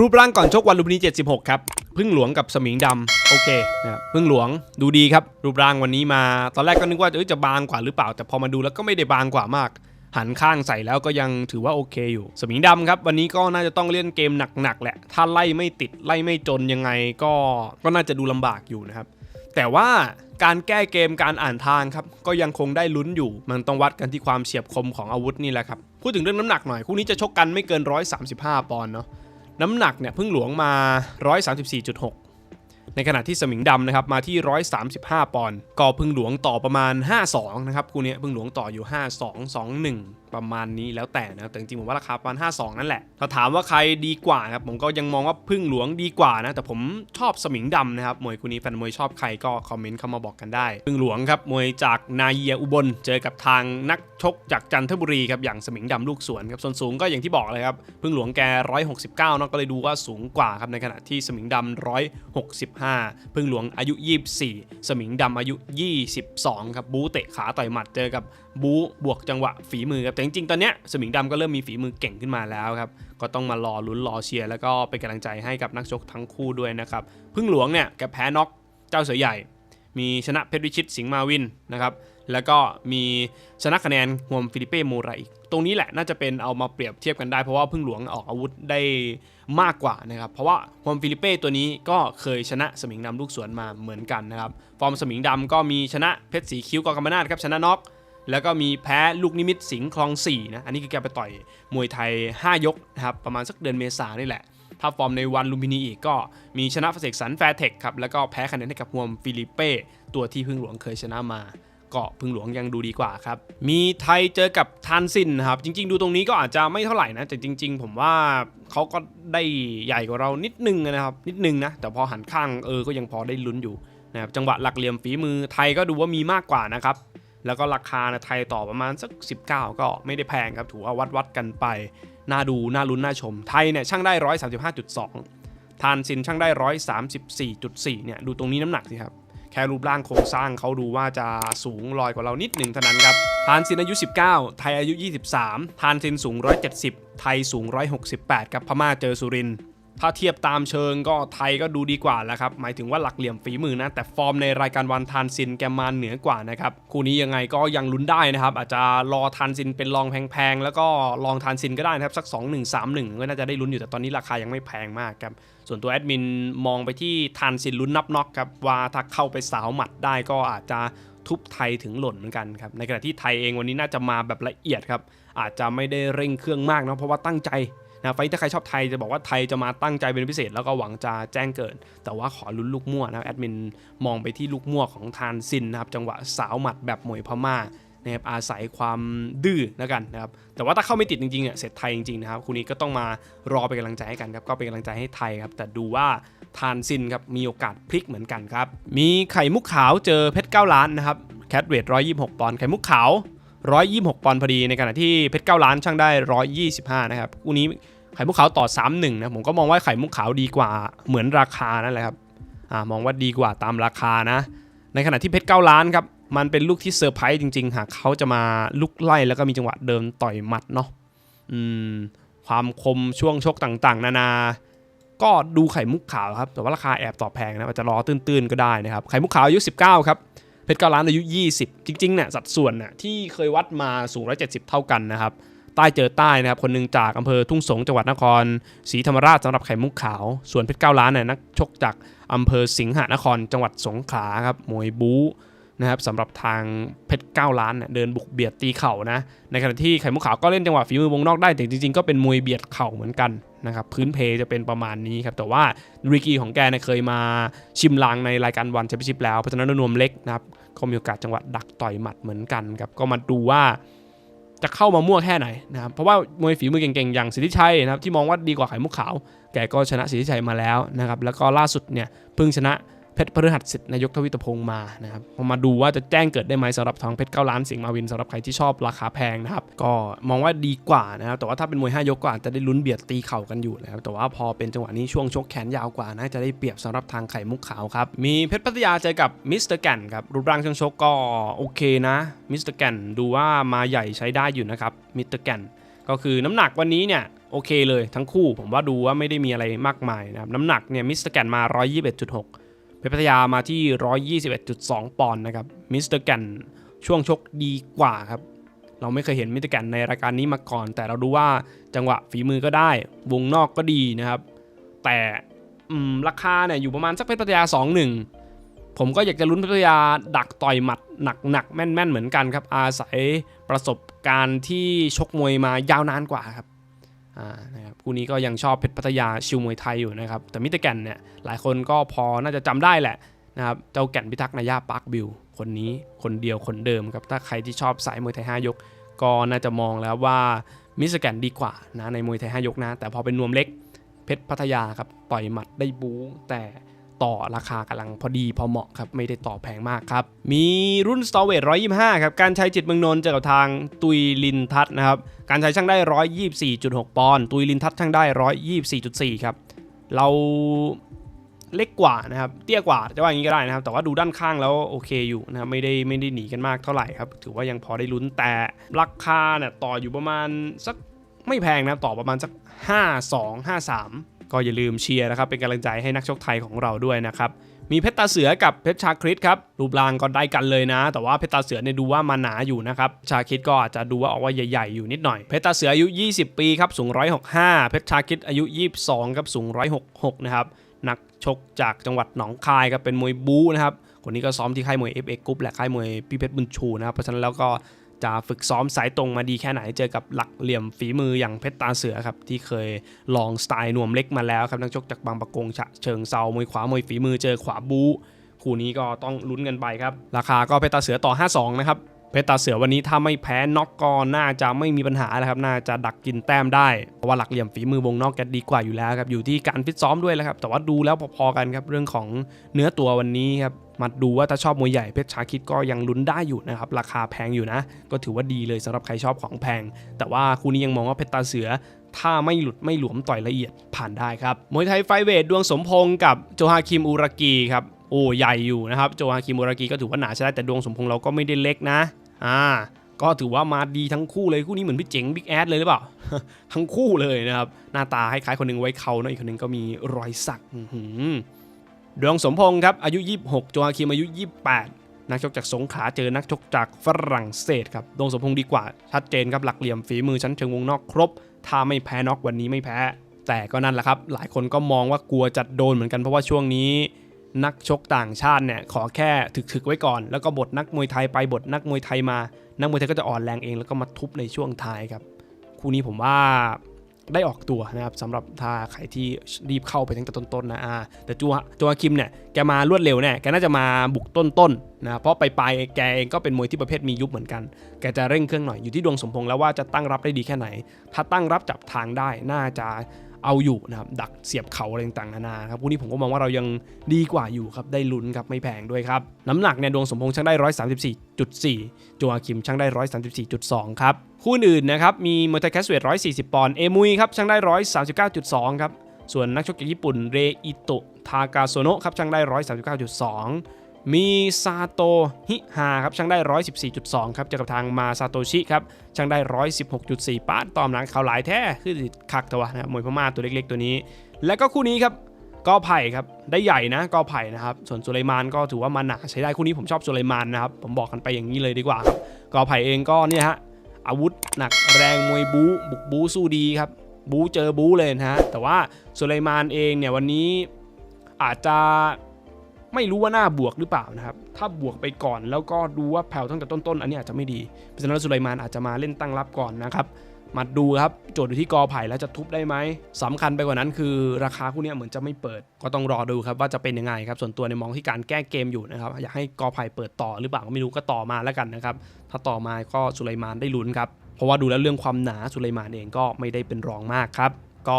รูปร่างก่อนชกวันลุมพินี76 ครับพึ่งหลวงกับสมิงดำโอเคนะครับพึ่งหลวงดูดีครับ รูปร่างวันนี้มา ตอนแรกก็นึกว่าจะบางกว่าหรือเปล่า แต่พอมาดูแล้วก็ไม่ได้บางกว่ามากหันข้างใส่แล้วก็ยังถือว่าโอเคอยู่ สมิงดำครับ วันนี้ก็น่าจะต้องเล่นเกมหนักๆแหละ ถ้าไล่ไม่ติดไล่ไม่จนยังไงก็ก็น่าจะดูลำบากอยู่นะครับ แต่ว่าการแก้เกมการอ่านทางครับ ก็ยังคงได้ลุ้นอยู่ มันต้องวัดกันที่ความเฉียบคมของอาวุธนี่แหละครับ พูดถึงเรื่องน้ำหนักหน่อยคู่นี้จะชกกันไม่เกิน 135 ปอนด์เนาะ น้ำหนักเนี่ยพึ่งหลวงมา 134.6 ในขณะที่สมิงดำนะครับมาที่ 135 ปอนด์ก็พึ่งหลวงต่อประมาณ 52 นะครับคู่นี้พึ่งหลวงต่ออยู่ 52 21ประมาณนี้แล้วแต่นะแต่จริงๆผมว่าราคาประมาณ52 นั่นแหละ ถ้าถามว่าใครดีกว่าครับผมก็ยังมองว่าพึ่งหลวงดีกว่านะ แต่ผมชอบสมิงดำนะครับมวยคู่นี้แฟนมวยชอบใครก็คอมเมนต์เข้ามาบอกกันได้ พึ่งหลวงครับมวยจากนาเยียอุบลเจอกับทางนักชกจากจันทบุรีครับอย่างสมิงดำลูกสวนครับส่วนสูงก็อย่างที่บอกเลยครับพึ่งหลวงแก 169เนาะก็เลยดูว่าสูงกว่าครับในขณะที่สมิงดำ165 พึ่งหลวงอายุ 24 สมิงดำอายุ 22 ครับบูเตะขาต่อยหมัดเจอกับ บูบวกจังหวะฝีมือครับแต่จริงๆตอนเนี้ยสมิงดำก็เริ่มมีฝีมือเก่งขึ้นมาแล้วครับก็ต้องมารอลุ้นรอเชียร์แล้วก็เป็นกำลังใจให้กับนักชกทั้งคู่ด้วยนะครับพึ่งหลวงเนี่ยแกแพ้น็อกเจ้าเสือใหญ่ มีชนะเพชรวิชิตสิงห์มาวินนะครับแล้วก็มีชนะคะแนนฮวมฟิลิเป้โมราอีกตรงนี้แหละน่าจะเป็นเอามาเปรียบเทียบกันได้เพราะว่าพึ่งหลวงออกอาวุธได้มากกว่านะครับเพราะว่าฮวมฟิลิเป้ตัวนี้ก็เคยชนะสมิงดำลูกสวนมาเหมือนกันนะครับฟอร์มสมิงดำก็มีชนะเพชรสีคิ้วกอกรรมนาศครับชนะน็อก แล้วก็มีแพ้ลูกนิมิตสิงคลอง4นะ อันนี้คือแกไปต่อยมวยไทย 5 ยกนะครับ ประมาณสักเดือนเมษานี่แหละ ถ้าฟอร์มในวันลุมพินีอีกก็มีชนะเสกสรรแฟร์เทคครับ แล้วก็แพ้คะแนนให้กับฮวมฟิลิเป้ ตัวที่พึ่งหลวงเคยชนะมาก็พึ่งหลวงยังดูดีกว่าครับ มีไทยเจอกับทานซินครับ จริง ๆ ดูตรงนี้ก็อาจจะไม่เท่าไหร่นะ แต่จริง ๆ ผมว่าเขาก็ได้ใหญ่กว่าเรานิดนึงนะครับ นิดนึงนะ แต่พอหันข้างเออ ก็ยังพอได้ลุ้นอยู่นะครับ จังหวะหลักเหลี่ยมฝีมือไทยก็ดูว่ามีมากกว่านะครับ แล้วก็ราคานไทยต่อประมาณสัก 19 ก็ไม่ได้แพงครับถือว่าวัดวัดกันไปน่าดูน่าลุ้นน่าชม ไทยเนี่ยช่างได้ 135.2 ทานซินช่างได้ 134.4 เนี่ยดูตรงนี้น้ำหนักสิครับแค่รูปร่างโครงสร้างเขาดูว่าจะสูงลอยกว่าเรานิดหนึ่งเท่านั้นครับทานซินอายุ 19 ไทยอายุ 23 ทานซินสูง 170 ไทยสูง 168 ครับพม่าเจอสุรินทร์ ถ้าเทียบตามเชิงก็ไทยก็ดูดีกว่าแล้วครับ หมายถึงว่าหลักเหลี่ยมฝีมือนะ แต่ฟอร์มในรายการวันทานซินแกมาเหนือกว่านะครับ คู่นี้ยังไงก็ยังลุ้นได้นะครับ อาจจะรอทานซินเป็นรองแพงๆ แล้วก็ลองทานซินก็ได้นะครับ สัก 2 1 3 1 ก็น่าจะได้ลุ้นอยู่แต่ตอนนี้ราคายังไม่แพงมากครับ ส่วนตัวแอดมินมองไปที่ทานซินลุ้นนับน็อกครับว่าถ้าเข้าไปสาวหมัดได้ก็อาจจะทุบไทยถึงหล่นเหมือนกันครับ ในขณะที่ไทยเองวันนี้น่าจะมาแบบละเอียดครับอาจจะไม่ได้เร่งเครื่องมากนะเพราะว่าตั้งใจ นะไฟท์ถ้าใครชอบไทยจะบอกว่าไทยจะมาตั้งใจเป็นพิเศษ แล้วก็หวังจะแจ้งเกิด แต่ว่าขอลุ้นลูกมั่วนะแอดมินมองไปที่ลูกมั่วของทานซินนะครับจังหวะสาวหมัดแบบมวยพม่านะครับอาศัยความดื้อแล้วกันนะครับแต่ว่าถ้าเข้าไม่ติดจริงๆเนี่ยเสร็จไทยจริงๆนะครับคู่นี้ก็ต้องมารอเป็นกำลังใจให้กันครับก็เป็นกำลังใจให้ไทยครับแต่ดูว่าทานซินครับมีโอกาสพลิกเหมือนกันครับมีไข่มุกขาวเจอเพชรเก้าล้านนะครับแคทเวท126ปอนด์ไข่มุกขาว 126 ปอนด์พอดีในขณะที่เพชรเก้าล้านช่างได้ 125 นะครับคู่นี้ไข่มุกขาวต่อ 31 นะผมก็มองว่าไข่มุกขาวดีกว่าเหมือนราคานั่นแหละครับอ่ามองว่าดีกว่าตามราคานะ ในขณะที่เพชรเก้าล้านครับมันเป็นลูกที่เซอร์ไพรส์จริงๆ หากเขาจะมาลุกไล่แล้วก็มีจังหวะเดินต่อยหมัดเนาะอืมความคมช่วงชกต่างๆ นานา ก็ดูไข่มุกขาวครับ แต่ว่าราคาแอบต่อแพงนะอาจจะรอตื้นๆก็ได้นะครับ ไข่มุกขาวอายุ 19 ครับ เพชรเก้าล้านอายุ 20 จริงๆเนี่ยสัดส่วนน่ะที่เคยวัดมาสูง 170 เท่ากันนะครับ ใต้เจอใต้นะครับ คนหนึงจากอำเภอทุ่งสงจังหวัดนครศรีธรรมราชสำหรับไข่มุกขาว ส่วนเพชรเก้าล้านเนี่ยนักชกจากอำเภอสิงหนครจังหวัดสงขลาครับมวยบู๊นะครับสำหรับทางเพชรเก้าล้านเนี่ยเดินบุกเบียดตีเข่านะในขณะที่ไข่มุกขาวก็เล่นจังหวะฝีมือวงนอกได้แต่จริงๆก็เป็นมวยเบียดเข่าเหมือนกันนะครับพื้นเพจะเป็นประมาณนี้ครับแต่ว่าริกีของแกเนี่ยเคยมาชิมลางในรายการวันแชมเปี้ยนชิพแล้วเพราะฉะนั้นนวมเล็กนะครับ ก็มีโอกาสจังหวะดักต่อยหมัดเหมือนกันครับก็มาดูว่าจะเข้ามามั่วแค่ไหนนะครับเพราะว่ามวยฝีมือเก่งๆอย่างสิทธิชัยนะครับที่มองว่าดีกว่าไข่มุกขาว แกก็ชนะสิทธิชัยมาแล้วนะครับแล้วก็ล่าสุดเนี่ยเพิ่งชนะ เพชรพฤหัสสิทธิ์นายกทวิตพงศ์มานะครับพอมาดูว่าจะแจ้งเกิดได้ไหมสำหรับทองเพชรเก้าล้านสิงห์มาวินสำหรับใครที่ชอบราคาแพงนะครับก็มองว่าดีกว่านะครับแต่ว่าถ้าเป็นมวย5ยกก็อาจจะได้ลุ้นเบียดตีเข่ากันอยู่นะครับแต่ว่าพอเป็นจังหวะนี้ช่วงชกแขนยาวกว่าน่าจะได้เปรียบสำหรับทางไข่มุกขาวครับมีเพชรพัทยาเจอกับมิสเตอร์แกนครับรูปร่างช่วงชกก็โอเคนะมิสเตอร์แกนดูว่ามาใหญ่ใช้ได้อยู่นะครับมิสเตอร์แกนก็คือน้ำหนักวันนี้เนี่ยโอเคเลยทั้งคู่ผมว่าดูว่าไม่ได้มีอะไรมากมายนะครับน้ำหนักเนี่ยมิสเตอร์แกนมา 121.6 เพชรพัทยามาที่ 121.2 ปอนด์นะครับมิสเตอร์แกนช่วงชกดีกว่าครับ เราไม่เคยเห็นมิสเตอร์แกนในรายการนี้มาก่อน แต่เราดูว่าจังหวะฝีมือก็ได้ วงนอกก็ดีนะครับ แต่ราคาเนี่ยอยู่ประมาณสักเพชรพัทยา 2-1 ผมก็อยากจะลุ้นเพชรพัทยาดักต่อยหมัดหนักๆแม่นๆ เหมือนกันครับ อาศัยประสบการณ์ที่ชกมวยมายาวนานกว่าครับ นะครับคู่นี้ก็ยังชอบเพชรพัทยาชิวมวยไทยอยู่นะครับ แต่มิสเตรแกนเนี่ยหลายคนก็พอน่าจะจำได้แหละนะครับเจ้าแก่นพิทักษ์นายาปาร์คบิลคนนี้คนเดียวคนเดิมครับ ถ้าใครที่ชอบสายมวยไทย 5 ยก ก็น่าจะมองแล้วว่ามิสเตอร์แกนดีกว่านะในมวยไทย 5 ยกนะ แต่พอเป็นนวมเล็กเพชรพัทยาครับต่อยหมัดได้บู๊แต่ ต่อราคากำลังพอดีพอเหมาะครับ ไม่ได้ต่อแพงมากครับ มีรุ่นสตอเวท125 ครับ การใช้จิตเมืองนนท์เจอกับทางตุยลินทัศนะครับ การใช้ช่างได้ 124.6 ปอนด์ตุยลินทัศช่างได้ 124.4 ครับ เราเล็กกว่านะครับ เตี้ยกว่าจะว่าอย่างนี้ก็ได้นะครับ แต่ว่าดูด้านข้างแล้วโอเคอยู่นะครับไม่ได้ไม่ได้หนีกันมากเท่าไหร่ครับ ถือว่ายังพอได้ลุ้นแต่ราคาเนี่ยต่ออยู่ประมาณสักไม่แพงนะต่อประมาณสัก 5 2 5 3 ก็อย่าลืมเชียร์นะครับเป็นกำลังใจให้นักชกไทยของเราด้วยนะครับมีเพชรตาเสือกับเพชรชาคริตครับรูปร่างก็ได้กันเลยนะ แต่ว่าเพชรตาเสือเนี่ยดูว่ามาหนาอยู่นะครับชาคริตก็อาจจะดูว่าออกว่าใหญ่ๆอยู่นิดหน่อยเพชรตาเสืออายุ 20 ปีครับสูง 165 เพชรชาคริตอายุ 22ครับสูง 166 นะครับนักชกจากจังหวัดหนองคายครับเป็นมวยบู๊นะครับคนนี้ก็ซ้อมที่ค่ายมวย FX Group และค่ายมวยพี่เพชรบุญชูนะครับเพราะฉะนั้นแล้วก็ จะฝึกซ้อมสายตรงมาดีแค่ไหนเจอกับหลักเหลี่ยมฝีมืออย่างเพชรตาเสือครับที่เคยลองสไตล์นวมเล็กมาแล้วครับนักชกจากบางประกงเชิงเซามวยขวามวยฝีมือเจอขวาบูคู่นี้ก็ต้องลุ้นกันไปครับราคาก็เพชรตาเสือต่อ 52 นะครับ เพชรตาเสือวันนี้ถ้าไม่แพ้น็อกก็น่าจะไม่มีปัญหาแล้วครับ น่าจะดักกินแต้มได้เพราะว่าหลักเหลี่ยมฝีมือวงนอกแกดีกว่าอยู่แล้วครับอยู่ที่การฟิตซ้อมด้วยแหละครับแต่ว่าดูแล้วพอๆกันครับเรื่องของเนื้อตัววันนี้ครับมาดูว่าถ้าชอบมวยใหญ่เพชรชาคิดก็ยังลุ้นได้อยู่นะครับราคาแพงอยู่นะ ก็ถือว่าดีเลยสำหรับใครชอบของแพง แต่ว่าคู่นี้ยังมองว่าเพชรตาเสือถ้าไม่หลุดไม่หลวมต่อยละเอียดผ่านได้ครับมวยไทยไฟเวทดวงสมพงษ์กับโจฮาคิมอุรากีครับ โอ้ใหญ่อยู่นะครับโจฮาคิมอุรากีก็ถือว่าหนาใช้ได้แต่ดวงสมพงษ์เราก็ไม่ได้เล็กนะอ่าก็ถือว่ามาดีทั้งคู่เลยคู่นี้เหมือนพี่เจ๋งบิ๊กแอดเลยหรือเปล่า ทั้งคู่เลยนะครับ หน้าตาคล้ายๆคนหนึงไว้เขาเนอะอีกคนหนึงก็มีรอยสักดวงสมพงษ์ครับ อายุ 26 โจฮาคิมอายุ 28 นักชกจากสงขลาเจอนักชกจากฝรั่งเศสครับดวงสมพงษ์ดีกว่า ชัดเจนครับหลักเหลี่ยมฝีมือชั้นเชิงวงนอกครบ ถ้าไม่แพ้น็อกวันนี้ไม่แพ้ แต่ก็นั่นแหละครับ หลายคนก็มองว่ากลัวจะโดนเหมือนกันเพราะว่าช่วงนี้ นักชกต่างชาติเนี่ยขอแค่ถึกๆไว้ก่อน แล้วก็บทนักมวยไทยไปบทนักมวยไทยมา นักมวยไทยก็จะอ่อนแรงเองแล้วก็มาทุบในช่วงท้ายครับ คู่นี้ผมว่าได้ออกตัวนะครับสำหรับถ้าใครที่รีบเข้าไปตั้งแต่ต้นๆนะอ่าแต่จัวจัวคิมเนี่ยแกมารวดเร็วเนี่ยแกน่าจะมาบุกต้นๆนะเพราะไปปลายแกเองก็เป็นมวยที่ประเภทมียุบเหมือนกัน แกจะเร่งเครื่องหน่อยอยู่ที่ดวงสมพงษ์แล้วว่าจะตั้งรับได้ดีแค่ไหน ถ้าตั้งรับจับทางได้น่าจะ เอาอยู่นะครับดักเสียบเขาอะไรต่างๆนานาครับคู่นี้ผมก็มองว่าเรายังดีกว่าอยู่ครับได้ลุ้นครับไม่แพงด้วยครับน้ำหนักเนี่ยดวงสมพงษ์ช่างได้ 134.4จอาคิมช่างได้ 134.2 ครับคู่อื่นนะครับมีมอเตอร์แคสเวท140 ปอนด์เอมุยครับช่างได้ 139.2 ครับส่วนนักชกจากญี่ปุ่นเรอิโตะทากาโซโนะครับช่างได้ 139.2 มีซาโตฮิฮาครับช่างได้ 114.2 ครับเจอกับทางมาซาโตชิครับช่างได้ 116.4ปาร์ตตอมหลังเขาหลายแท้คือคักตัวนะครับมวยพม่าตัวเล็กๆตัวนี้ และก็คู่นี้ครับกอไผ่ครับได้ใหญ่นะกอไผ่นะครับส่วนสุไลมานก็ถือว่ามาหนาใช้ได้คู่นี้ผมชอบสุไลมานนะครับผมบอกกันไปอย่างนี้เลยดีกว่าครับกอไผ่เองก็เนี่ยฮะอาวุธหนักแรงมวยบู๊บุกบู๊สู้ดีครับบู๊เจอบู๊เลยนะฮะแต่ว่าสุไลมานเองเนี่ยวันนี้อาจจะ ไม่รู้ว่าหน้าบวกหรือเปล่านะครับ ถ้าบวกไปก่อนแล้วก็ดูว่าแผ่วตั้งแต่ต้นๆ อันนี้อาจจะไม่ดีเพราะฉะนั้นสุไลมานอาจจะมาเล่นตั้งรับก่อนนะครับมาดูครับโจทย์อยู่ที่กอไผ่แล้วจะทุบได้ไหมสำคัญไปกว่านั้นคือราคาคู่นี้เหมือนจะไม่เปิด ก็ต้องรอดูครับว่าจะเป็นยังไงครับส่วนตัวในยมองที่การแก้เกมอยู่นะครับอยากให้กอไผ่เปิดต่อหรือเปล่าก็ไม่รู้ก็ต่อมาแล้วกันนะครับถ้าต่อมาก็สุไลมานได้ลุ้นครับเพราะว่าดูแล้วเรื่องความหนาสุไลมานเองก็ไม่ได้เป็นรองมากครับ